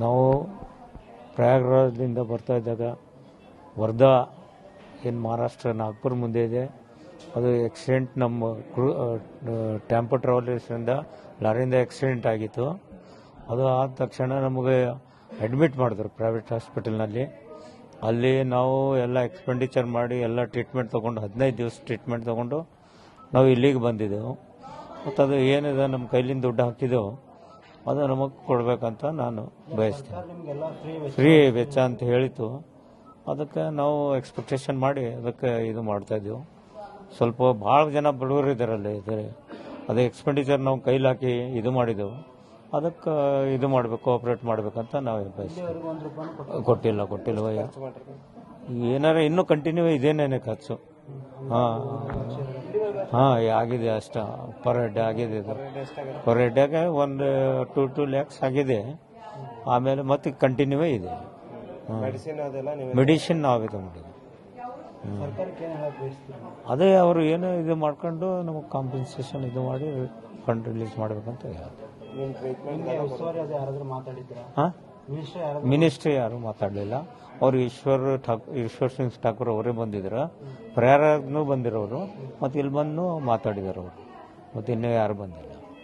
ನಾವು ಪ್ರಯಾಗ್ರಾಜ್ದಿಂದ ಬರ್ತಾ ಇದ್ದಾಗ ವರ್ಧಾ ಏನು ಮಹಾರಾಷ್ಟ್ರ, ನಾಗ್ಪುರ್ ಮುಂದೆ ಇದೆ. ಅದು ಆಕ್ಸಿಡೆಂಟ್ ನಮ್ಮ ಟ್ಯಾಂಪೋ ಟ್ರಾವೆಲರ್ಸಿಂದ ಲಾರಿಯಿಂದ ಆಕ್ಸಿಡೆಂಟ್ ಆಗಿತ್ತು. ಅದು ಆದ ತಕ್ಷಣ ನಮಗೆ ಅಡ್ಮಿಟ್ ಮಾಡಿದ್ರು ಪ್ರೈವೇಟ್ ಹಾಸ್ಪಿಟಲ್ನಲ್ಲಿ ಅಲ್ಲಿ ನಾವು ಎಲ್ಲ ಎಕ್ಸ್ಪೆಂಡಿಚರ್ ಮಾಡಿ ಎಲ್ಲ ಟ್ರೀಟ್ಮೆಂಟ್ ತೊಗೊಂಡು, ಹದಿನೈದು ದಿವಸ ಟ್ರೀಟ್ಮೆಂಟ್ ತೊಗೊಂಡು ನಾವು ಇಲ್ಲಿಗೆ ಬಂದಿದ್ದೆವು. ಮತ್ತು ಅದು ಏನಿದೆ, ನಮ್ಮ ಕೈಲಿಂದ ದುಡ್ಡು ಹಾಕಿದೆವು ಅದು ನಮಗೆ ಕೊಡಬೇಕಂತ ನಾನು ಬಯಸ್ತೇನೆ. ಫ್ರೀ ವೆಚ್ಚ ಅಂತ ಹೇಳಿತು. ಅದಕ್ಕೆ ನಾವು ಎಕ್ಸ್ಪೆಕ್ಟೇಷನ್ ಮಾಡಿ ಅದಕ್ಕೆ ಇದು ಮಾಡ್ತಾ ಇದ್ದೀವಿ. ಸ್ವಲ್ಪ ಭಾಳ ಜನ ಬಡವರು ಇದ್ದಾರಲ್ಲ ಇದ್ದಾರೆ ಅದೇ ಎಕ್ಸ್ಪೆಂಡಿಚರ್ ನಾವು ಕೈಲಿ ಹಾಕಿ ಇದು ಮಾಡಿದೆವು. ಅದಕ್ಕೆ ಇದು ಮಾಡಬೇಕು ಕೋಆಪ್ರೇಟ್ ಮಾಡಬೇಕಂತ ನಾವು ಬಯಸ್ತೀವಿ. ಕೊಟ್ಟಿಲ್ಲ. ಕೊಟ್ಟಿಲ್ಲ ಏನಾರ ಇನ್ನೂ ಕಂಟಿನ್ಯೂ ಇದೇನೇನೆ ಖರ್ಚು. ಹಾಂ. ಹಾಂ ಆಗಿದೆ ಅಷ್ಟ. ಪರ್ ಹೆಡ್ ಆಗಿದೆ ಇದು. ಪರ್ ಹೆಡ್ಗೆ ಒಂದು ಟೂ ಟೂ ಲ್ಯಾಕ್ಸ್ ಆಗಿದೆ. ಆಮೇಲೆ ಮತ್ತೆ ಕಂಟಿನ್ಯೂ ಇದೆ. ಮೆಡಿಸಿನ್ ನಾವೇ ತಗೊಂಡಿದ್ದೀವಿ ಅದೇ ಅವರು ಏನು ಇದು ಮಾಡ್ಕೊಂಡು ನಮಗೆ ಕಾಂಪನ್ಸೇಷನ್ ಇದು ಮಾಡಿ ಫಂಡ್ ರಿಲೀಸ್ ಮಾಡ್ಬೇಕಂತ ಹೇಳ್ತಾರೆ. ಮಿನಿಸ್ಟ್ರಿ ಯಾರು ಮಾತಾಡಲಿಲ್ಲ? ಅವರು ಈಶ್ವರ್ ಠಾಕೂರ್ ಈಶ್ವರ್ ಸಿಂಗ್ ಠಾಕೂರ್ ಅವರೇ ಬಂದಿದ್ರು. ಪ್ರಯಾರನೂ ಬಂದಿರೋರು. ಮತ್ತು ಇಲ್ಲಿ ಬಂದು ಮಾತಾಡಿದರು ಅವರು. ಮತ್ತು ಇನ್ನೂ ಯಾರು ಬಂದಿಲ್ಲ.